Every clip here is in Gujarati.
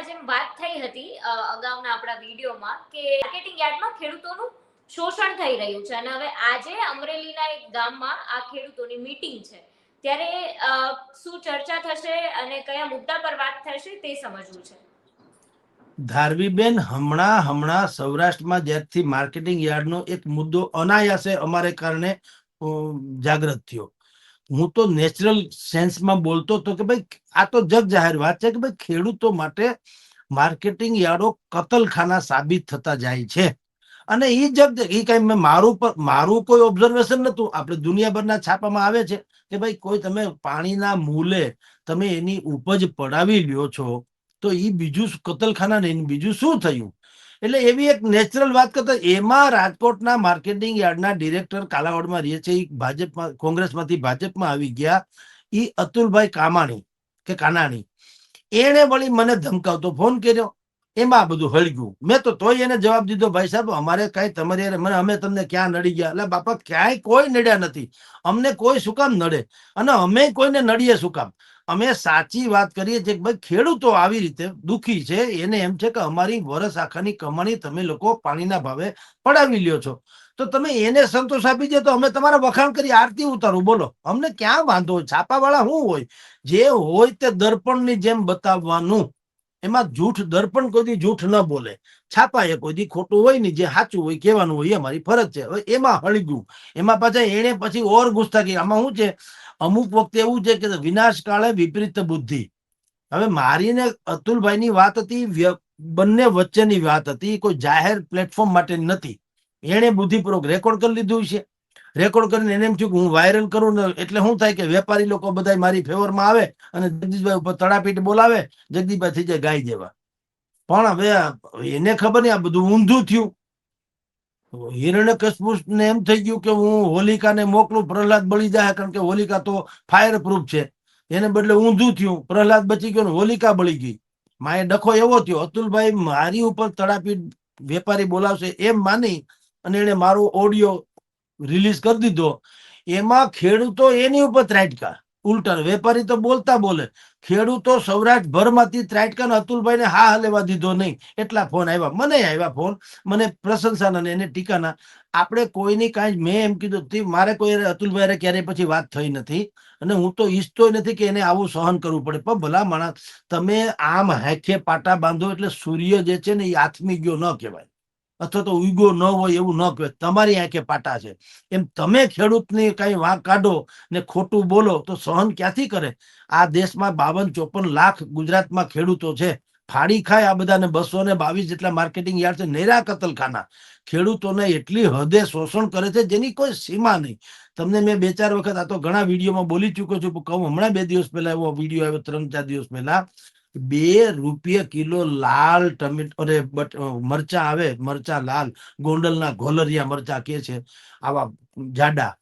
પહેલા જેમ વાત થઈ હતી અગાઉના આપણા વિડીયોમાં કે માર્કેટિંગ યાર્ડમાં ખેડૂતોનું શોષણ થઈ રહ્યું છે. અને હવે આજે અમરેલીના એક ગામમાં આ ખેડૂતોની મીટિંગ છે. ત્યારે શું ચર્ચા થશે અને કયા મુદ્દા પર વાત થશે તે સમજવું છે. ધારવીબેન, હમણાં હમણાં સૌરાષ્ટ્રમાં જ્યારથી માર્કેટિંગ યાર્ડનો એક મુદ્દો અનાયાસે અમારે કારણે જાગૃત થયો. હું તો નેચરલ સેન્સમાં બોલતો હતો કે ભાઈ, આ તો જગ જાહેર વાત છે કે ભાઈ, ખેડૂતો માટે માર્કેટિંગ યાર્ડો કતલખાના સાબિત થતા જાય છે. અને એ જગ એ કઈ મેં મારું મારું કોઈ ઓબ્ઝર્વેશન નતું આપણે દુનિયાભરના છાપામાં આવે છે કે ભાઈ, કોઈ તમે પાણીના મૂલે તમે એની ઉપજ પડાવી લ્યો છો, તો એ બીજું કતલખાના નહીં બીજું શું થયું? એટલે એવી એક નેચરલ વાત કરતા એમાં રાજકોટના માર્કેટિંગ યાર્ડના ડિરેક્ટર કાલાવાડમાં રહે છે. ભાજપમાં, કોંગ્રેસમાંથી ભાજપમાં આવી ગયા. એ અતુલભાઈ કામાણી કે કાનાણી. એણે વળી મને ધમકાવતો, ફોન કર્યો. એમાં બધું હળગ્યું મેં તો તોય એને જવાબ દીધો, ભાઈ સાહેબ, અમારે કઈ તમારી મને અમે તમને ક્યાં નડી ગયા? એટલે બાપા, ક્યાંય કોઈ નડ્યા નથી. અમને કોઈ શું કામ નડે? અને અમે કોઈને નડીએ શું કામ? અમે સાચી વાત કરીએ છીએ કે ભાઈ ખેડૂતો આવી રીતે દુખી છે. એને એમ છે કે અમારી વરસ આખાની કમાણી તમે લોકો પાણીના ભાવે પડાવી લ્યો છો. તો તમે એને સંતોષ આપી દે તો અમે તમારા વખાણ કરી આરતી ઉતારું. બોલો, અમને ક્યાં વાંધો હોય? છાપાવાળા શું હોય? જે હોય તે દર્પણની જેમ બતાવવાનું. એમાં જૂઠ, દર્પણ કોઈ જૂઠ ન બોલે. છાપા એ કોઈ ખોટું હોય ને જે સાચું હોય, કહેવાનું હોય, એ અમારી ફરજ છે. હવે એમાં હળગ્યું. એમાં પાછા એને પછી ઓર ગુસ્તાખી આમાં શું છે? અમુક વખતે એવું છે કે વિનાશ કાળે વિપરીત બુદ્ધિ. હવે મારી ને અતુલભાઈની વાત હતી બંને વચ્ચેની વાત હતી, કોઈ જાહેર પ્લેટફોર્મ માટે નથી. એણે બુદ્ધિપૂર્વક રેકોર્ડ કરી લીધું છે. રેકોર્ડ કરીને એને એમ થયું કે હું વાયરલ કરું ને એટલે શું થાય કે વેપારી લોકો બધા મારી ફેવરમાં આવે અને જગદીશભાઈ ઉપર તડાપીટ બોલાવે, જગદીશભાઈ થઈ જાય ગાય જેવા. પણ હવે એને ખબર નહીં, આ બધું ઊંધું થયું. હિરણ્ય ને એમ થઈ ગયું કે હું હોલિકાને મોકલું, પ્રહલાદ બળી જાય, કારણ કે હોલિકા તો ફાયર પ્રૂફ છે. એને બદલે ઊંધું થયું, પ્રહલાદ બચી ગયો ને હોલિકા બળી ગઈ. માએ ડખો એવો થયો, અતુલભાઈ મારી ઉપર તડાપી વેપારી બોલાવશે એમ માની અને એને મારો ઓડિયો રિલીઝ કરી દીધો. એમાં ખેડૂતો એની ઉપર ત્રાટકા. ઉલટા વેપારી તો બોલતા બોલે. ખેડૂતો સૌરાષ્ટ્ર ભરમાંથી ત્રાટકા ને અતુલભાઈને હા હલેવા દીધો નહીં. એટલા ફોન આવ્યા મને આવ્યા ફોન. મને પ્રશંસાના ને એને ટીકાના આપણે કોઈની કાંઈ મેં એમ કીધું મારે કોઈ અતુલભાઈ ક્યારેય પછી વાત થઈ નથી. અને હું તો ઈચ્છતો નથી કે એને આવું સહન કરવું પડે. પણ ભલા માણસ, તમે આમ હેખે પાટા બાંધો એટલે સૂર્ય જે છે ને એ આથમી ગયો ન કહેવાય. અથવા તો ઉગો ન હોય એવું ન કહેવાય. તમારી આંખે પાટા છે. એમ તમે ખેડૂતની કઈ વાંક કાઢો ને ખોટું બોલો તો સહન ક્યાંથી કરે? આ દેશમાં બાવન ચોપન લાખ ગુજરાતમાં ખેડૂતો છે. ફાડી ખાય આ બધાને બસો ને બાવીસ જેટલા માર્કેટિંગ યાર્ડ છે. નેરા કતલખાના. ખેડૂતોને એટલી હદે શોષણ કરે છે જેની કોઈ સીમા નહીં. તમને મેં બે ચાર વખત આ તો ઘણા વિડીયોમાં બોલી ચૂક્યો છું. કહું હમણાં બે દિવસ પહેલા એવો વીડિયો આવ્યો, ત્રણ ચાર દિવસ પહેલા. બે રૂપિયા કિલો લાલ ટમેટો અરે, બટ મરચા આવે, મરચા લાલ. ગોંડલના ગોલરિયા મરચા કે છે, આવા જાડા.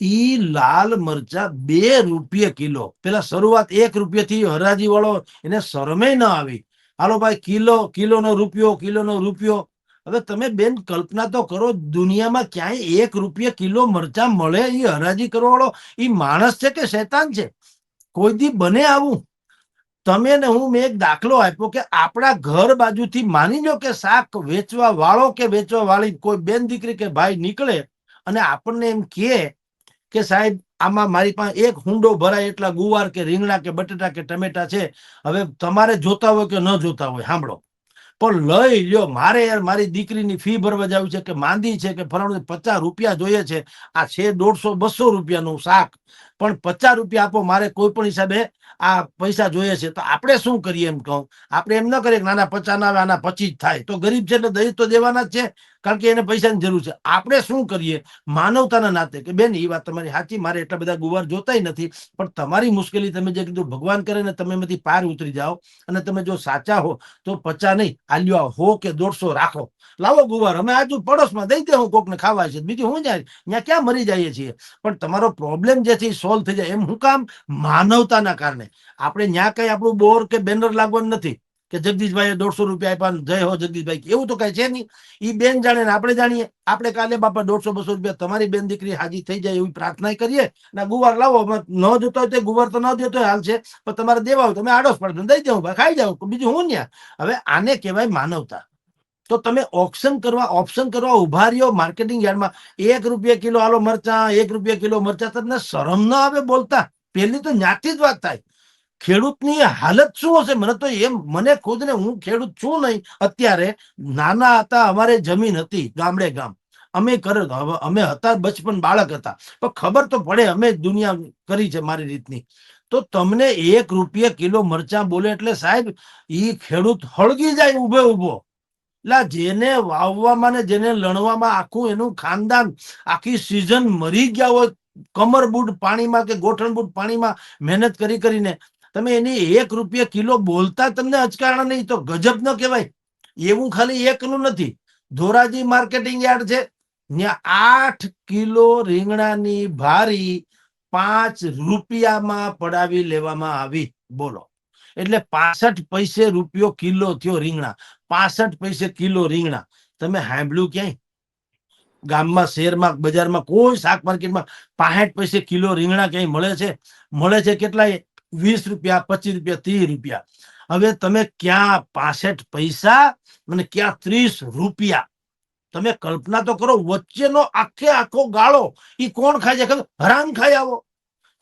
ઈ લાલ મરચા બે રૂપિયા કિલો. પેલા શરૂઆત એક રૂપિયાથી હરાજી વાળો એને શરમે ન આવી. હાલો ભાઈ, કિલો, કિલોનો રૂપિયો કિલોનો રૂપિયો. હવે તમે બેન કલ્પના તો કરો, દુનિયામાં ક્યાંય એક રૂપિયા કિલો મરચા મળે એ હરાજી કરવા વાળો. એ માણસ છે કે શેતાન છે? કોઈ દી બને આવું. તમે ને હું મેં એક દાખલો આપ્યો કે આપણા ઘર બાજુથી માની લો કે શાક વેચવા વાળો કે વેચવા વાળી કોઈ બેન દીકરી કે ભાઈ નીકળે અને આપણને એમ કહે કે સાહેબ, આમાં મારી પાસે એક હુંડો ભરાય એટલા ગુવાર કે રીંગણા કે બટેટા કે ટમેટા છે. હવે તમારે જોતા હોય કે ન જોતા હોય, સાંભળો. પણ લઈ લ્યો, મારે યાર મારી દીકરીની ફી ભરવા જવું છે કે માંદી છે કે ફલાણું પચાસ રૂપિયા જોઈએ છે. આ છે દોઢસો બસો રૂપિયાનું શાક. પણ પચાસ રૂપિયા આપો, મારે કોઈ પણ હિસાબે આ પૈસા જોઈએ છે, તો આપણે શું કરીએ એમ કહું? આપણે એમ ન કરીએ નાના પચાસ ના આવે, આના પચીસ થાય. તો ગરીબ છે એટલે દહીં તો દેવાના જ છે. કારણ કે એને પૈસાની જરૂર છે. આપણે શું કરીએ? માનવતાના નાતે કે બેન એ વાત તમારી સાચી, મારે એટલા બધા ગુવાર જોતાય નથી, પણ તમારી મુશ્કેલી તમે જે કીધું, ભગવાન કરે ને તમે એમાંથી પાર ઉતરી જાઓ અને તમે જો સાચા હો, તો પચા નહીં, આલ્યો હો કે દોઢસો રાખો. લાવો ગુવાર, અમે આજુ પડોશમાં દઈ દે હું કોકને ખાવા છે. બીજું હું જાય? ત્યાં ક્યાં મરી જઈએ છીએ? પણ તમારો પ્રોબ્લેમ જે છે સોલ્વ થઈ જાય. એમ હું કામ? માનવતાના કારણે. આપણે ત્યાં કઈ આપણું બોર કે બેનર લાગવાનું નથી. કે જગદીશભાઈએ દોઢસો રૂપિયા આપ્યા જય હો જગદીશભાઈ એવું તો કઈ છે નહીં. એ બેન જાણે આપણે જાણીએ. આપણે કાલે બાપા દોઢસો બસો રૂપિયા તમારી બેન દીકરી હાજી થઈ જાય એવી પ્રાર્થના કરીએ. ના, ગુવાર લાવો. ન જોતો હોય તો ગુવાર તો ન જોતો હાલ છે. પણ તમારે દેવા હોય તમે આડોશ પડશો દઈ દેવું ખાઈ જાવ બીજું હું ન્યા? હવે આને કહેવાય માનવતા. તો તમે ઓપ્શન કરવા ઓપ્શન કરવા ઊભા રહ્યો માર્કેટિંગ યાર્ડમાં. એક રૂપિયા કિલો આલો મરચા, એક રૂપિયા કિલો મરચા. તમને શરમ ન આવે બોલતા? પેલી તો જ્ઞાતિ જ વાત થાય. ખેડૂતની હાલત શું હશે? મને તો એમ, મને ખુદને હું ખેડૂત છું નહીં. અત્યારે નાના હતા, અમારે જમીન હતી ગામડે ગામ. અમે અમે હતા બચપન બાળક હતા. પણ ખબર તો પડે, અમે દુનિયા કરી છે મારી રીતની. તો તમને એક રૂપિયા કિલો મરચા બોલે એટલે સાહેબ, ઈ ખેડૂત હળગી જાય ઉભે ઊભો લા, જેને વાવવામાં ને જેને લણવામાં આખું એનું ખાનદાન આખી સિઝન મરી ગયા હોય કમર બૂટ પાણીમાં કે ગોઠણ બૂટ પાણીમાં મહેનત કરી કરીને તમે એની એક રૂપિયા કિલો બોલતા તમને અચકાણા નહીં, તો ગજબ ન કહેવાય. એવું ખાલી એકનું નથી. ધોરાજી માર્કેટિંગ યાર્ડ છે. ત્યાં આઠ કિલો રીંગણાની ભારી પાંચ રૂપિયામાં પડાવી લેવામાં આવી. બોલો. એટલે પાસઠ પૈસે રૂપિયો કિલો થયો રીંગણા. પાસઠ પૈસે કિલો રીંગણા. તમે સાંભળ્યું ક્યાંય? ગામમાં, શહેરમાં, બજારમાં કોઈ શાક માર્કેટમાં પાસઠ પૈસે કિલો રીંગણા ક્યાંય મળે છે? મળે છે કેટલા વીસ રૂપિયા, પચીસ રૂપિયા, ત્રીસ રૂપિયા. હવે તમે ક્યાં પાસઠ પૈસા અને ક્યાં ત્રીસ રૂપિયા? તમે કલ્પના તો કરો, વચ્ચેનો આખે આખો ગાળો એ કોણ ખાય છે? હરામ ખાઈ આવો.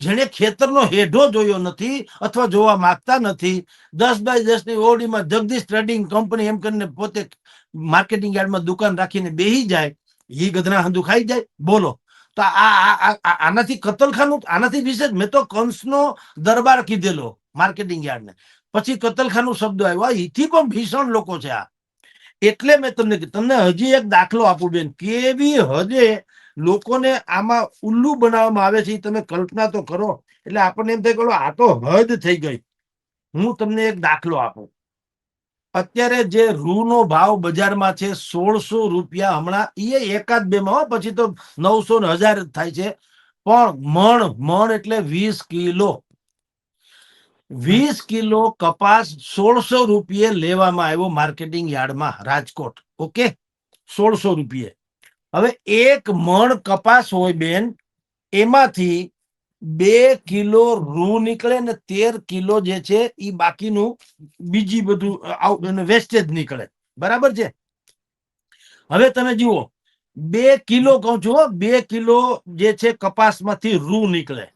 જેને ખેતરનો હેઢો જોયો નથી અથવા જોવા માંગતા નથી, દસ બાય દસની ઓડીમાં જગદીશ ટ્રેડિંગ કંપની એમ કરીને પોતે માર્કેટિંગ યાર્ડમાં દુકાન રાખીને બેહી જાય એ ગધના હંધુ ખાઈ જાય. બોલો. તો આ આનાથી કતલખાનું આનાથી વિશે મેં તો કંસનો દરબાર કીધેલો માર્કેટિંગ યાર્ડને. પછી કતલખાનું શબ્દ આવ્યો. એથી પણ ભીષણ લોકો છે આ. એટલે મેં તમને. તમને હજી એક દાખલો આપું બેન. કેવી હદે લોકોને આમાં ઉલ્લુ બનાવવામાં આવે છે તમે કલ્પના તો કરો. એટલે આપણને એમ થાય કે આ તો હદ થઈ ગઈ. હું તમને એક દાખલો આપું. અત્યારે જે રૂનો ભાવ બજારમાં છે, સોળસો રૂપિયા હમણાં એ એકાદ બે માં પછી તો નવસો ને હજાર થાય છે. પણ મણ મણ એટલે વીસ કિલો. વીસ કિલો કપાસ સોળસો રૂપિયે લેવામાં આવ્યો માર્કેટિંગ યાર્ડમાં, રાજકોટ. ઓકે? સોળસો રૂપિયે. હવે એક મણ કપાસ હોય બેન, એમાંથી બે કિલો રૂ નીકળે ને તેર કિલો જે છે એ બાકીનું બીજી બધું વેસ્ટેજ નીકળે. બરાબર છે? હવે તમે જુઓ, બે કિલો કહું છું બે કિલો જે છે કપાસમાંથી રૂ નીકળે.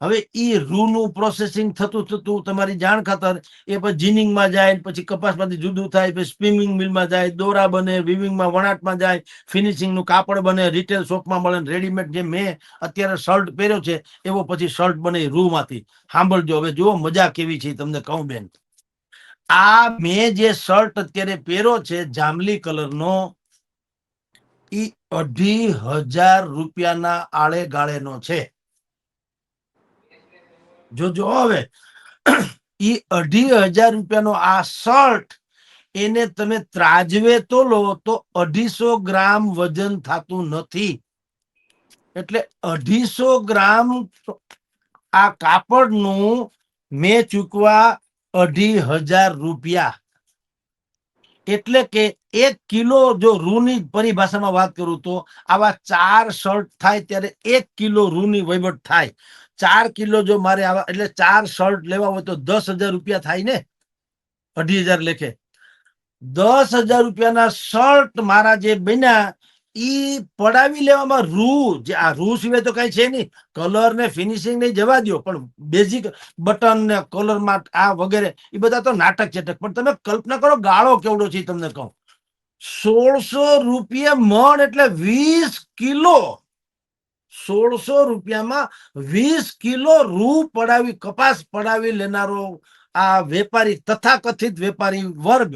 હવે એ રૂનું પ્રોસેસિંગ થતું થતું તમારી જાણ ખાતર એ પછી જીનિંગમાં જાય પછી કપાસમાંથી જુદું થાય, પછી સ્પિમિંગ મિલમાં જાય, દોરા બને વિવિંગમાં વણાટમાં જાય ફિનિશિંગનું કાપડ બને રિટેલ શોપમાં મળે રેડીમેડ જે મેં અત્યારે શર્ટ પહેર્યો છે, એવો પછી શર્ટ બને રૂમાંથી. સાંભળજો, હવે જુઓ મજા કેવી છે તમને કહું બેન. આ મેં જે શર્ટ અત્યારે પહેર્યો છે જાંબલી કલરનો, ઈ અઢી હજાર રૂપિયાના આળે ગાળેનો છે. જોજો હવે. એ અઢી હજાર રૂપિયાનો આ શર્ટ, એને તમે ત્રાજવે તો લો, તો અઢીસો ગ્રામ વજન થતું નથી. એટલે અઢીસો ગ્રામ આ કાપડનું મેં ચૂકવા અઢી હજાર રૂપિયા. એટલે કે એક કિલો જો રૂની પરિભાષામાં વાત કરું તો આવા ચાર શર્ટ થાય ત્યારે એક કિલો રૂની વહીવટ થાય. ચાર કિલો જો મારે આવા એટલે ચાર શર્ટ લેવા હોય તો દસ હજાર રૂપિયા થાય ને? અઢી હજાર લેખે. દસ હજાર રૂપિયાના શર્ટ મારા જે બન્યા, ઈ પડાવી લેવામાં રૂ, જે આ રૂ સિવાય તો કઈ છે નહીં. કલર ને ફિનિશિંગ ને જવા દો પણ બેઝિક બટન ને કલરમાં આ વગેરે એ બધા તો નાટક ચેટક પણ તમે કલ્પના કરો ગાળો કેવડો છે તમને કહું. સોળસો રૂપિયા મણ એટલે વીસ કિલો. સોળસો રૂપિયામાં વીસ કિલો રૂ પડાવી, કપાસ પડાવી લેનારો આ વેપારી, તથાકથિત વેપારી વર્ગ.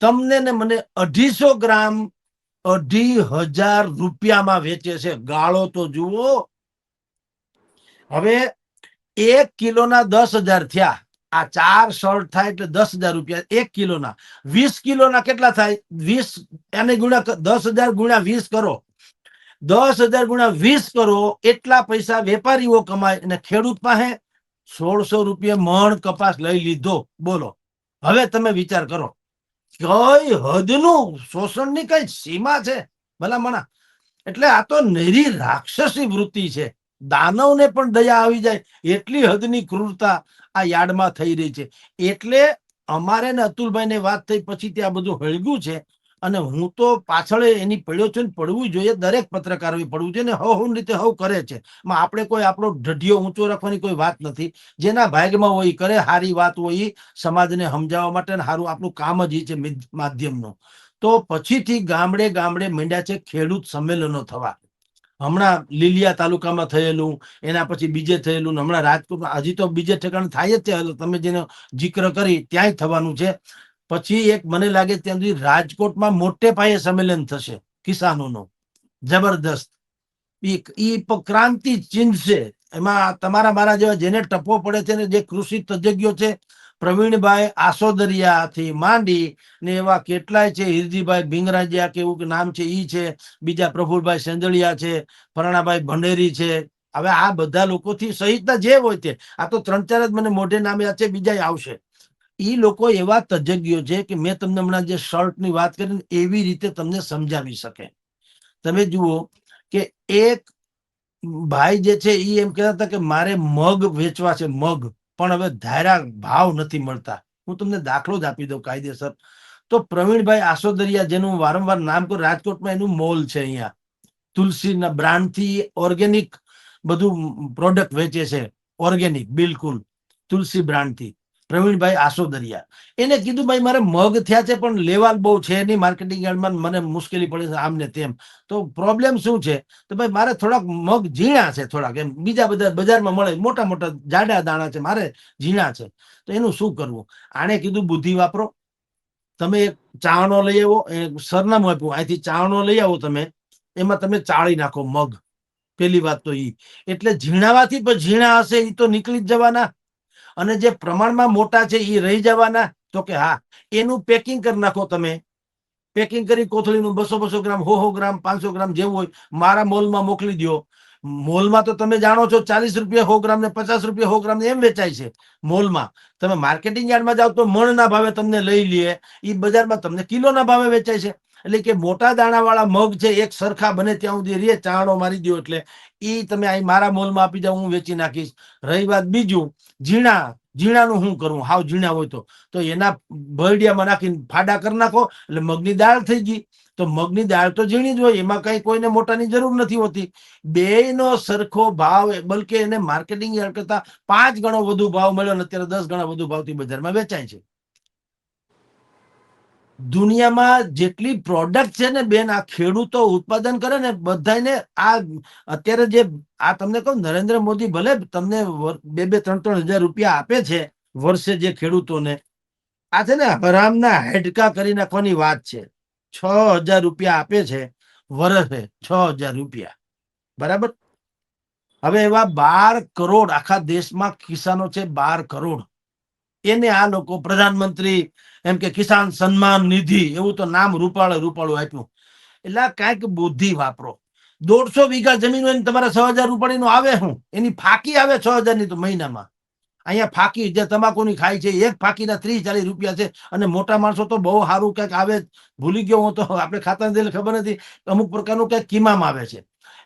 તમને ને મને અઢીસો ગ્રામ અઢી હજાર રૂપિયામાં વેચે છે. ગાળો તો જુઓ. હવે એક કિલોના દસ હજાર થયા. આ ચાર શર્ટ થાય એટલે દસ હજાર રૂપિયા, એક કિલોના. વીસ કિલોના કેટલા થાય? વીસ, એને ગુણ્યા દસ હજાર ગુણ્યા વીસ કરો. દસ હજાર ગુણ્યા વીસ કરો, એટલા પૈસા વેપારીઓ કમાય અને ખેડૂત પાસે સોળસો રૂપિયા મણ કપાસ લઈ લીધો. બોલો. હવે તમે વિચાર કરો. કઈ હદનું શોષણની કઈ સીમા છે? ભલામણા એટલે આ તો નરી રાક્ષસી વૃત્તિ છે. દાનવને પણ દયા આવી જાય. એટલી હદની ક્રૂરતા આ યાર્ડમાં થઈ રહી છે. એટલે અમારે ને અતુલભાઈને વાત થઈ, પછી ત્યાં બધું હળગ્યું છે. અને હું તો પાછળ એની પડ્યો છું પડવું જોઈએ, દરેક પત્રકારોએ પડવું જોઈએ હવ હું રીતે હવ કરે છે. માં આપણે કોઈ આપણો ઢઢિયો ઊંચો રાખવાની કોઈ વાત નથી. જેના ભાગમાં હોય કરે સારી વાત હોય સમાજને સમજાવવા માટે સારું આપણું કામ જ એ છે માધ્યમનું. તો પછીથી ગામડે ગામડે મંડ્યા છે ખેડૂત સંમેલનો થવા. હમણાં લીલિયા તાલુકામાં થયેલું, એના પછી બીજે થયેલું હમણાં રાજકોટમાં, હજી તો બીજે ઠેકાણે થાય જ છે તમે જેનો જિક્ર કરી, ત્યાંય થવાનું છે. પછી એક મને લાગે ત્યાં સુધી રાજકોટમાં મોટે પાયે સંમેલન થશે, કિસાનોનું. જબરદસ્ત. ઈ ક્રાંતિ ચિહ્ન છે. એમાં તમારા મારા જેવા જેને ટપ્પો પડે છે ને, જે કૃષિ તજજ્ઞો છે, પ્રવીણભાઈ આસોદરિયાથી માંડી ને એવા કેટલાય છે, હિરજીભાઈ ભીંગરાજિયા કે નામ છે, ઈ છે, બીજા પ્રફુલભાઈ સેંદળિયા છે, ફરણાભાઈ ભંડેરી છે. હવે આ બધા લોકોથી સહિતના જે હોય તે, આ તો ત્રણ ચાર જ મને મોઢે નામ યાદ છે બીજા આવશે. ઈ લોકો એવા તજજ્ઞો છે કે મેં તમને હમણાં જે શર્ટની વાત કરી એવી રીતે તમને સમજાવી શકે. તમે જુઓ કે એક ભાઈ જે છે એ એમ કહેતા હતા કે મારે મગ વેચવા છે, મગ. પણ હવે ધારા ભાવ નથી મળતા. હું તમને દાખલો જ આપી દઉં કાયદેસર. તો પ્રવીણભાઈ આસોદરિયા જેનું વારંવાર નામ કરું, રાજકોટમાં એનું મોલ છે અહીંયા. તુલસીના બ્રાન્ડથી ઓર્ગેનિક બધું પ્રોડક્ટ વેચે છે. ઓર્ગેનિક, બિલકુલ. તુલસી બ્રાન્ડથી. પ્રવીણભાઈ આસોદરિયા. એને કીધું, ભાઈ, મારે મગ થયા છે, પણ લેવાલ બહુ છે નહીં માર્કેટિંગ યાર્ડમાં મને મુશ્કેલી પડે છે આમ ને તેમ. તો પ્રોબ્લેમ શું છે? તો ભાઈ, મારે થોડાક મગ ઝીણા છે, થોડાક એમ. બીજા બધા બજારમાં મળે, મોટા મોટા જાડા દાણા છે, મારે ઝીણા છે. તો એનું શું કરવું? આણે કીધું, બુદ્ધિ વાપરો. તમે ચાવણો લઈ આવો, એ સરનામું આપ્યું, અહીંથી ચાવણો લઈ આવો તમે, એમાં તમે ચાળી નાખો મગ. પેલી વાત તો એ એટલે ઝીણાવાથી પણ ઝીણા હશે એ તો નીકળી જ જવાના. અને જે પ્રમાણમાં મોટા છે એ રહી જવાના? તો કે હા. એનું પેકિંગ કરી નાખો તમે. પેકિંગ કરી કોથળીનું બસો બસો ગ્રામ, હો હો ગ્રામ, પાંચસો ગ્રામ જેવું હોય, મારા મોલમાં મોકલી દો મોલમાં તો તમે જાણો છો ચાલીસ રૂપિયા સો ગ્રામ ને પચાસ રૂપિયા સો ગ્રામ એમ વેચાય છે મોલમાં. તમે માર્કેટિંગ યાર્ડમાં જાઓ તો મણના ભાવે તમને લઈ લે. એ બજારમાં તમને કિલોના ભાવે વેચાય છે. એટલે કે મોટા દાણાવાળા મગ છે એક સરખા બને ત્યાં સુધી રે ચાણો મારી દો એટલે એ તમે અહીં મારા મોલમાં આપી જાઓ, હું વેચી નાખીશ. રહી વાત બીજું, ઝીણા, ઝીણાનું શું કરવું હાવ ઝીણા હોય તો. તો એના ભરડિયામાં નાખીને ફાડા કરી નાખો, એટલે મગની દાળ થઈ ગઈ. તો મગની દાળ તો ઝીણી જ હોય, એમાં કઈ કોઈને મોટાની જરૂર નથી હોતી. બેયનો સરખો ભાવ, બલકે એને માર્કેટિંગ કરતા પાંચ ગણો વધુ ભાવ મળ્યો અને અત્યારે દસ ગણા વધુ ભાવથી બજારમાં વેચાય છે. દુનિયામાં જેટલી પ્રોડક્ટ છે ને બેન, આ ખેડૂતો ઉત્પાદન કરે ને બધાને આ અત્યારે જે આ તમને કહું નરેન્દ્ર મોદી ભલે તમને બે બે, ત્રણ ત્રણ હજાર રૂપિયા આપે છે વર્ષે જે ખેડૂતોને, આ છે ને હરામના હેડકા કરી નાખવાની વાત છે. છ હજાર રૂપિયા આપે છે વર્ષે, છ હજાર રૂપિયા. બરાબર? હવે એવા બાર કરોડ આખા દેશમાં કિસાનો છે, બાર કરોડ. એને આ લોકો, પ્રધાનમંત્રી એમ કે કિસાન સન્માન નિધિ, એવું તો નામ રૂપાળે રૂપાળું આપ્યું. એટલે કાંઈક બુદ્ધિ વાપરો. દોઢસો વીઘા જમીન હોય તમારે છ હજાર રૂપિયાનું આવે શું? એની ફાકી આવે છ હજારની તો મહિનામાં. અહીંયા ફાકી જે તમાકુની ખાય છે, એક ફાકીના ત્રીસ ચાલીસ રૂપિયા છે અને મોટા માણસો તો બહુ સારું કંઈક આવે ભૂલી ગયો હું તો, આપણે ખાતા એટલે ખબર નથી. અમુક પ્રકારનું કંઈક કિમામ આવે છે.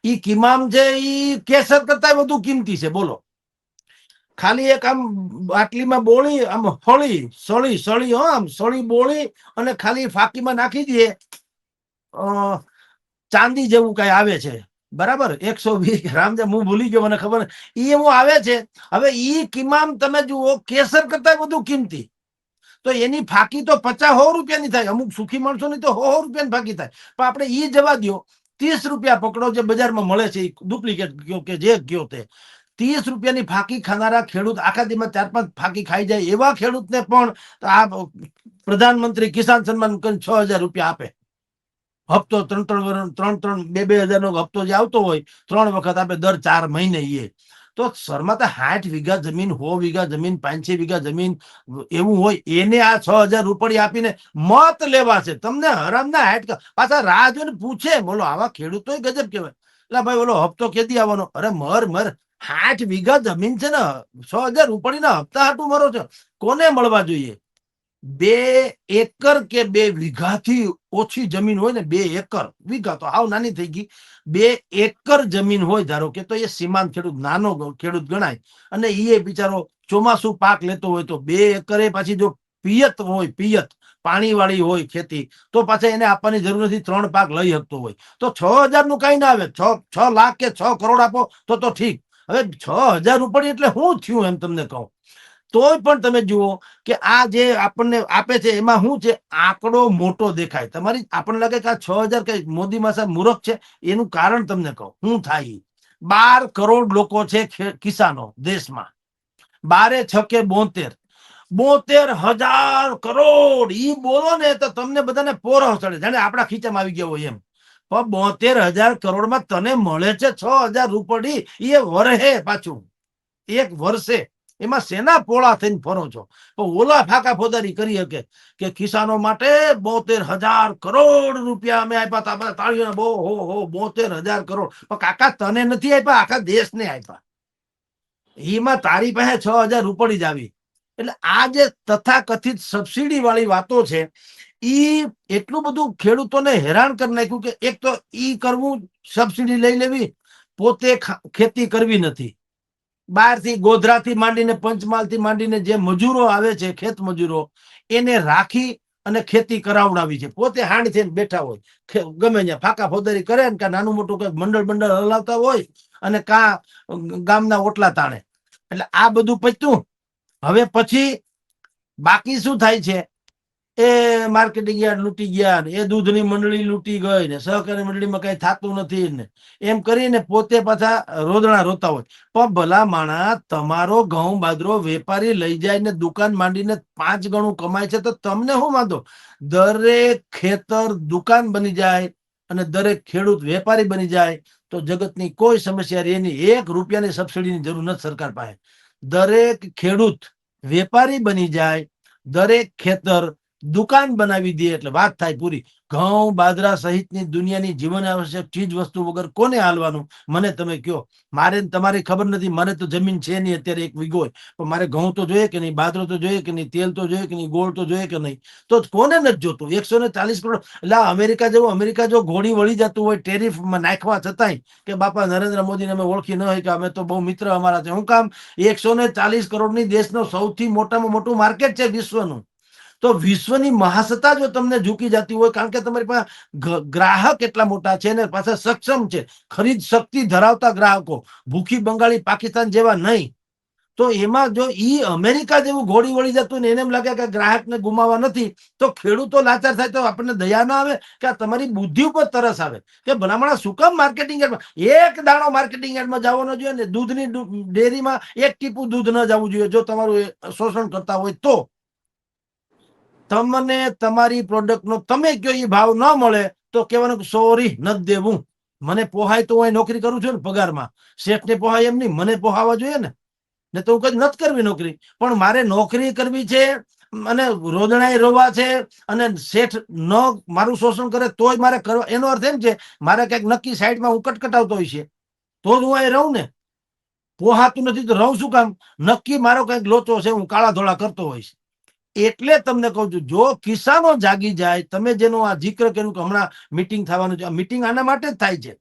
ઈ કિમામ છે ઈ કેસર કરતા વધુ કિંમતી છે, બોલો. ખાલી એક આમ બાટલીમાં બોળી, આમ ફળી સળી સળી, હો, આમ સળી બોળી અને ખાલી ફાકીમાં નાખી દઈએ. ચાંદી જેવું કઈ આવે છે. બરાબર? એકસો વીસ ગ્રામ હું ભૂલી ગયો, મને ખબર ઈ એવું આવે છે. હવે ઈ કિમામ તમે જુઓ, કેસર કરતા વધુ કિંમતી. તો એની ફાકી તો પચાસ સો રૂપિયાની થાય. અમુક સુખી માણસો ની તો સો રૂપિયા રૂપિયાની ફાકી થાય. પણ આપણે ઈ જવા દ્યો. ત્રીસ રૂપિયા પકડો જે બજારમાં મળે છે ડુપ્લિકેટ ગયો કે જે કયો તે. ત્રીસ રૂપિયાની ફાંકી ખાનારા ખેડૂત આખા દીમાં ચાર પાંચ ફાંકી ખાઈ જાય એવા ખેડૂતને પણ આ પ્રધાનમંત્રી કિસાન સન્માન છ હજાર રૂપિયા આપે. હપ્તો ત્રણ ત્રણ ત્રણ ત્રણ બે બે હજાર નો હપ્તો જે આવતો હોય, ત્રણ વખત આપે દર ચાર મહિને એ તો શર્મા સાઠ વીઘા જમીન હો વીઘા જમીન પાંચસો વીઘા જમીન એવું હોય, એને આ છ હજાર રૂપિયા આપીને મત લેવા છે તમને હરામના હાટ પાછા રાહ જોઈને પૂછે, બોલો, આવા ખેડૂતો ગજબ કહેવાય. એટલે ભાઈ, બોલો, હપ્તો કેદી આવવાનો? અરે મર મર. સાઠ વીઘા જમીન છે ને, છ હજાર રૂપિયાના હપ્તા હાટું મરો છો. કોને મળવા જોઈએ? બે એકર કે બે વીઘાથી ઓછી જમીન હોય ને, બે એકર વીઘા તો હાવ નાની થઈ ગઈ. બે એકર જમીન હોય ધારો કે, તો એ સીમાંત ખેડૂત, નાનો ખેડૂત ગણાય. અને એ બિચારો ચોમાસું પાક લેતો હોય તો બે એકરે પાછી જો પિયત હોય, પિયત, પાણીવાળી હોય ખેતી, તો પાછા એને આપવાની જરૂર નથી, ત્રણ પાક લઈ શકતો હોય. તો છ હજારનું કઈ ના આવે. છ છ લાખ કે છ કરોડ આપો તો તો ઠીક. હવે છ હજાર રૂપિયા એટલે શું થયું એમ તમને કહું. તોય પણ તમે જુઓ કે આ જે આપણને આપે છે, એમાં શું છે? આંકડો મોટો દેખાય. તમારી આપણને લાગે કે આ છ હજાર કઈ મોદી માં સાહેબ મૂર્ખ છે? એનું કારણ તમને કહું. શું થાય? બાર કરોડ લોકો છે કિસાનો દેશમાં. બારે છકે બોતેર. બોતેર હજાર કરોડ. ઈ બોલો ને તો તમને બધાને પોરો ચડે જાણે આપણા ખીચામાં આવી ગયા હોય એમ. પણ બોતેર હજાર કરોડમાં તને મળે છે, છ હજાર રૂપડી એ વરહે પાછું. એક વર્ષે એમાં સેના પોળા થઈને ફરો છો? ઓલા ફાકા ફોદારી કરી શકે કે કિસાનો માટે બોતેર હજાર કરોડ રૂપિયા અમે આપ્યા હતા તાળીઓને બહુ, હો હો, બોતેર હજાર કરોડ. પણ કાકા તને નથી આપ્યા, આખા દેશને આપ્યા. એમાં તારી પાસે છ હજાર રૂપડી જ આવી. એટલે આ જે તથાકથિત સબસિડી વાળી વાતો છે ઈ એટલું બધું ખેડૂતોને હેરાન કરી નાખ્યું કે એક તો ઈ કરવું સબસિડી લઈ લેવી, પોતે ખેતી કરવી નથી. બહારથી ગોધરાથી માંડીને પંચમહાલથી માંડીને જે મજૂરો આવે છે, ખેત મજૂરો, એને રાખી અને ખેતી કરાવડાવી છે. પોતે હાંડ થઈને બેઠા હોય. ગમે ત્યાં ફાકા ફોદારી કરે ને કાં નાનું મોટું કંઈક મંડળ મંડળ હલાવતા હોય અને કા ગામના ઓટલા તાણે. એટલે આ બધું પત્યું હવે પછી બાકી શું થાય છે? એ માર્કેટિંગ યાર્ડ લૂંટી ગયા ને, એ દૂધની મંડળી લૂંટી ગઈ ને, સહકારી મંડળીમાં કઈ થતું નથી ને. એમ કરીને પોતે પાછા રોદણા રોતા હોય. પણ ભલા માણા, તમારો ઘઉં બાદરો વેપારી લઈ જાય ને દુકાન માંડીને પાંચ ગણું કમાય છે તો તમને શું વાંધો? દરેક ખેતર દુકાન બની જાય અને દરેક ખેડૂત વેપારી બની જાય તો જગતની કોઈ સમસ્યા રહે નહીં. એક રૂપિયાની સબસિડીની જરૂર નથી સરકાર પાસે. દરેક ખેડૂત વેપારી બની જાય, દરેક ખેતર દુકાન બનાવી દે એટલે વાત થાય પૂરી. ઘઉં, બાજરા સહિતની દુનિયાની જીવન આવશ્યક ચીજ વસ્તુ વગર કોને હાલવાનું? મને તમે કયો મારે તમારી ખબર નથી. મને તો જમીન છે નહીં, અત્યારે એક વીઘો પણ મારે ઘઉં તો જોઈએ કે નહીં, બાજરો તો જોઈએ કે નહીં, તેલ તો જોઈએ કે નહીં, ગોળ તો જોઈએ કે નહીં? તો કોને નથી જોતું? એકસો ને ચાલીસ કરોડ. એટલે અમેરિકા જેવું, અમેરિકા જો ઘોડી વળી જતું હોય ટેરિફમાં નાખવા છતાંય કે બાપા નરેન્દ્ર મોદીને અમે ઓળખી ન હોય કે અમે તો બહુ મિત્ર અમારા છે. હું કામ? એકસો ને ચાલીસ કરોડની દેશનો સૌથી મોટામાં મોટું માર્કેટ છે વિશ્વનું. તો વિશ્વની મહાસત્તા જો તમને ઝૂકી જતી હોય, કારણ કે તમારી પાસે ગ્રાહક એટલા મોટા છે ને, પાસે સક્ષમ છે. ખરીદ શક્તિ ધરાવતા ગ્રાહકો, ભૂખી બંગાળી, પાકિસ્તાન જેવા નહીં. તો એમાં જો ઈ અમેરિકા જેવું ઘોડી વળી જતું ને, એને એમ લાગે કે ગ્રાહકને ગુમાવવા નથી, તો ખેડૂતો લાચાર થાય, તો આપણને દયા ના આવે કે આ તમારી બુદ્ધિ ઉપર તરસ આવે. કે ભલામણા શું કામ માર્કેટિંગ યાર્ડમાં? એક દાણો માર્કેટિંગ યાર્ડમાં જવાનો જોઈએ ને, દૂધની ડેરીમાં એક ટીપું દૂધ ન જવું જોઈએ, જો તમારું શોષણ કરતા હોય તો. તમને તમારી પ્રોડક્ટનો તમે કયો એ ભાવ ન મળે તો કહેવાનું સોરી ન દેવું. મને પોહાય તો હું નોકરી કરું છું ને પગારમાં. શેઠને પોહાય એમ નહીં, મને પોહાવા જોઈએ ને. ને તો હું કઈ નથી કરવી નોકરી. પણ મારે નોકરી કરવી છે, અને રોદણાએ રોવા છે, અને શેઠ ન મારું શોષણ કરે તોય મારે કરવા, એનો અર્થ એમ છે, મારે કંઈક નક્કી સાઈડમાં હું કટકટાવતો હોય છે. તો જ હું અહીં રહું ને. પોહાતું નથી તો રહું શું કામ? નક્કી મારો કંઈક લોચો છે, હું કાળા ધોળા કરતો હોઈશ એટલે તમને કહું છું, જો કિસાનો જાગી જાય, તમે જેનો આ જિક્ર કર્યું કે હમણાં મીટિંગ થવાનું છે મીટિંગ આના માટે જ થાય છે.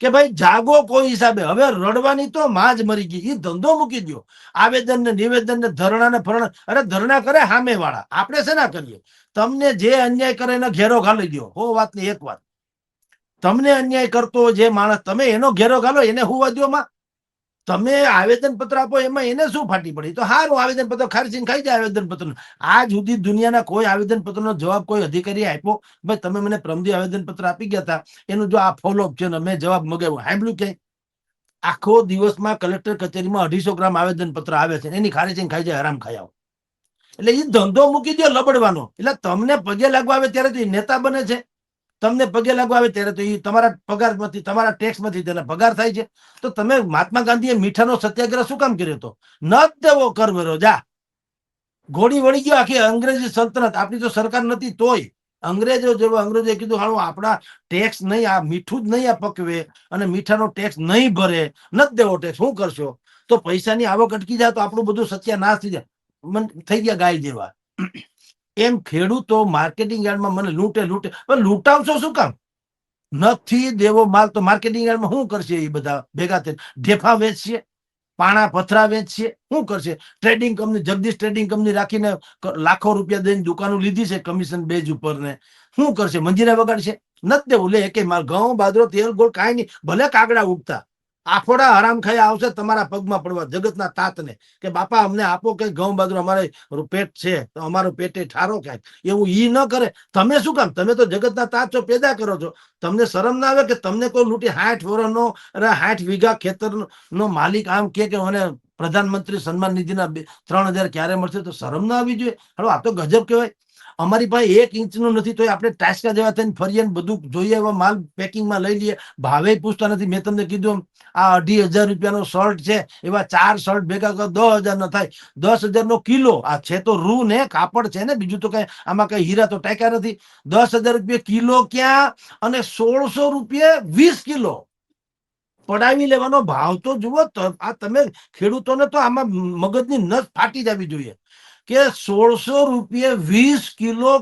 કે ભાઈ, જાગો કોઈ હિસાબે. હવે રડવાની તો માં જ મરી ગઈ. એ ધંધો મૂકી દો આવેદન ને નિવેદન ને ધરણા ને ફરણ. અરે, ધરણા કરે સામે વાળા આપણે શેના કરીએ? તમને જે અન્યાય કરે એનો ઘેરો ઘાલી દો હો વાત વાતની એક વાત. તમને અન્યાય કરતો જે માણસ, તમે એનો ઘેરો ઘાલો, એને હોવા દો માં? તમે આવેદન પત્ર આપો, એમાં એને શું ફાટી પડી? તો હારું આવેદન પત્ર ખારજીને ખાઈ જાય આવેદન પત્ર આ સુધી દુનિયાના કોઈ આવેદન પત્રનો જવાબ કોઈ અધિકારી આપ્યો? ભાઈ, તમે મને પ્રમદી આવેદન પત્ર આપી ગયા હતા એનું જો આ ફોલોઅપ છે મેં જવાબ મગાવ્યો. સાંભળ્યું કે આખો દિવસમાં કલેક્ટર કચેરીમાં અઢીસો ગ્રામ આવેદન પત્ર આવે છે એની ખારીજીને ખાઈ જાય, આરામ ખાઈ આવો. એટલે એ ધંધો મૂકી દો લબડવાનો. એટલે તમને પગે લાગવા આવે ત્યારે નેતા બને છે. તમને પગે લાગવા આવે ત્યારે તો એ તમારા પગારમાંથી, તમારા ટેક્સમાંથી તેના પગાર થાય છે. તો તમે મહાત્મા ગાંધીએ મીઠાનો સત્યાગ્રહ શું કામ કર્યો હતો? ન દેવો કરવેરો જા. ઘોડી વળી ગયો, આખી અંગ્રેજી સલ્તનત. આપણી તો સરકાર નથી તોય. અંગ્રેજો જેવો અંગ્રેજોએ કીધું, હાલો, આપણા ટેક્સ નહીં, આ મીઠું જ નહીં આ પકવે અને મીઠાનો ટેક્સ નહીં ભરે. ન દેવો ટેક્સ શું કરશો? તો પૈસાની આવક અટકી જાય તો આપણું બધું સત્યાનાશ થઈ જાય. થઈ ગયા ગાય જેવા. એમ ખેડૂતો માર્કેટિંગ યાર્ડમાં મને લૂંટે લૂંટે. લૂંટાવશો શું કામ? નથી દેવો માલ તો માર્કેટિંગ યાર્ડમાં શું કરશે એ બધા ભેગા થઈને? ઢેફા વેચશે, પાણા પથરા વેચશે, શું કરશે? Trading company Jagdish trading company રાખીને લાખો રૂપિયા દઈને દુકાનો લીધી છે કમિશન બેજ ઉપર ને. શું કરશે? મંજીરા વગાડશે? નથી દેવું. લે કે માલ. ઘઉં બાદરો તેલ, ગોળ કાંઈ નહીં. ભલે કાગડા ઉગતા. આફોડા હરામ ખાઈ આવશે, તમારા પગમાં પડવા, જગતના તાતને. કે બાપા, અમને આપો કે ઘઉં બાજરો, અમારે પેટ છે, તો અમારું પેટે ઠારો ક્યાંક? એવું ઈ ન કરે. તમે શું કામ? તમે તો જગતના તાત છો, પેદા કરો છો. તમને શરમ ના આવે કે તમને કોઈ લૂંટી સાઠ વર્ષનો અરે સાઠ વીઘા ખેતર નો માલિક આમ કે મને પ્રધાનમંત્રી સન્માન નિધિના ત્રણ હજાર ક્યારે મળશે તો શરમ ના આવી જોઈએ? હલો, આ તો ગજબ કહેવાય. અમારી પાસે એક ઇંચનું નથી તો આપણે ટાસ્કા જેવા થઈને ફરીએ બધું જોઈએ એવા માલ પેકિંગમાં લઈ લઈએ. ભાવે પૂછતા નથી. મેં તમને કીધું આ અઢી હજાર રૂપિયાનો શર્ટ છે, એવા ચાર શર્ટ ભેગા કરો, દસ હજાર નો થાય. દસ હજારનો કિલો, આ છે તો રૂ ને કાપડ છે ને, બીજું તો કઈ આમાં કઈ હીરા તો ટાંક્યા નથી. દસ હજાર રૂપિયા કિલો ક્યાં? અને સોળસો રૂપિયા વીસ કિલો. પડાવી લેવાનો ભાવ તો જુઓ આ તમે ખેડૂતોને તો આમાં મગજની નસ ફાટી જવી જોઈએ. કે સોળસો રૂપિયા વીસ કિલો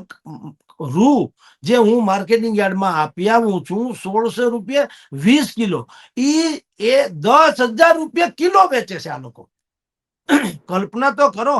રૂ જે હું માર્કેટિંગ યાર્ડમાં આપી આવું છું, સોળસો રૂપિયા વીસ કિલો. ઈ એ દસ હજાર રૂપિયા કિલો વેચે છે આ લોકો. કલ્પના તો કરો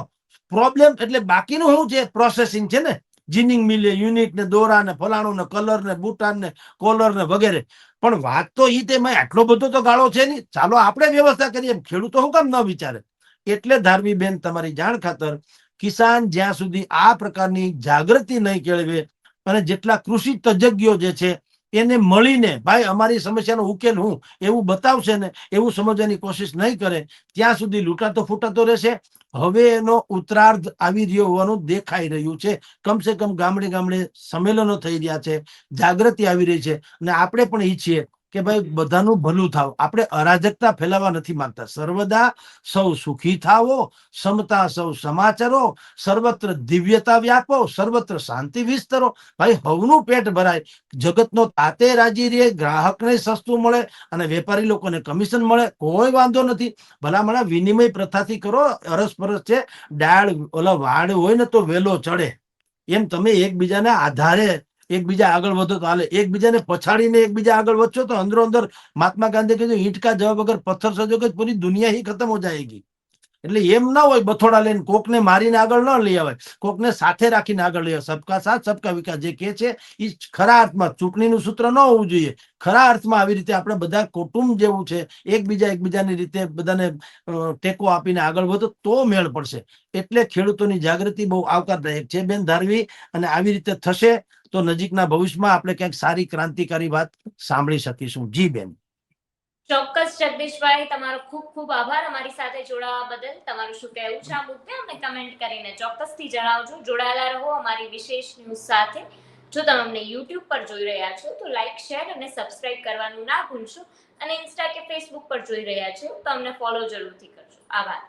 પ્રોબ્લેમ એટલે બાકીનું શું છે? પ્રોસેસિંગ છે ને? જીનિંગ મિલે યુનિટ ને દોરા ને ફલાણું ને કલર ને બુટાન ને કોલર ને વગેરે. પણ વાત તો ઈ તેમાં આટલો બધો તો ગાળો છે નહીં. ચાલો આપણે વ્યવસ્થા કરીએ. ખેડૂતો શું કામ ન વિચારે? એટલે ધાર્મી બેન તમારી જાણ ખાતર કિસાન જ્યાં સુધી આ પ્રકારની જાગૃતિ નહીં કેળવે અને જેટલા કૃષિ તજજ્ઞો જે છે, એને મળીને ભાઈ અમારી સમસ્યાનો ઉકેલ હું એવું બતાવશે ને એવું સમજવાની કોશિશ નહીં કરે, ત્યાં સુધી લૂંટાતો ફૂટાતો રહેશે. હવે એનો ઉત્તરાર્ધ આવી રહ્યો હોવાનું દેખાઈ રહ્યું છે. કમસે કમ ગામડે ગામડે સંમેલનો થઈ રહ્યા છે, જાગૃતિ આવી રહી છે અને આપણે પણ ઈચ્છીએ કે ભાઈ બધાનું ભલું થાવ. આપણે અરાજકતા ફેલાવવા નથી માંગતા. સર્વદા સૌ સુખી થાવો, સમતા સૌ સમાચારો, સર્વત્ર દિવ્યતા વ્યાપો, સર્વત્ર શાંતિ વિસ્તરો. ભાઈ હવનું પેટ ભરાય. જગતનો તાતે રાજી રહે ગ્રાહકને સસ્તું મળે અને વેપારી લોકોને કમિશન મળે, કોઈ વાંધો નથી. ભલામણા વિનિમય પ્રથાથી કરો, અરસપરસ છે, ડાળ, ઓલા વાડ હોય ને તો વેલો ચડે. એમ તમે એકબીજાના આધારે એકબીજા આગળ વધો તો હાલે. એકબીજાને પછાડીને એકબીજા આગળ વધશો તો અંદરો અંદર મહાત્મા ગાંધી કીધું ઈંટ કા વગર પથ્થર સજો કે પૂરી દુનિયા ही ખતમ હો જાયગી. એટલે એમ ના હોય બથોડા લઈને કોકને મારીને આગળ ન લઈ આવે. કોકને સાથે રાખીને આગળ લઈ આવે. સબકા સાથ, સબકા વિકાસ. જે કે છે એ ખરા અર્થમાં ચૂંટણીનું સૂત્ર ન હોવું જોઈએ. ખરા અર્થમાં આવી રીતે આપણે બધા કુટુંબ જેવું છે, એકબીજા એકબીજાની રીતે બધાને ટેકો આપીને આગળ વધો તો મેળ પડશે. એટલે ખેડૂતોની જાગૃતિ બહુ આવકારદાયક છે બેન ધારવી. અને આવી રીતે થશે તો નજીકના ભવિષ્યમાં આપણે ક્યાંક સારી ક્રાંતિકારી વાત સાંભળી શકીશું. જી બેન. ચોક્કસ જગદીશભાઈ, તમારો ખૂબ ખૂબ આભાર અમારી સાથે જોડાવા બદલ. તમારું શું કહેવું છે આ મુદ્દે? અમને કમેન્ટ કરીને ચોક્કસથી જણાવજો. જોડાયેલા રહો અમારી વિશેષ ન્યૂઝ સાથે. જો તમે અમને યુટ્યુબ પર જોઈ રહ્યા છો, તો લાઇક શેર અને સબસ્ક્રાઇબ કરવાનું ના ભૂલશો. અને ઇન્સ્ટા કે ફેસબુક પર જોઈ રહ્યા છો, તો અમને ફોલો જરૂરથી કરજો. આભાર.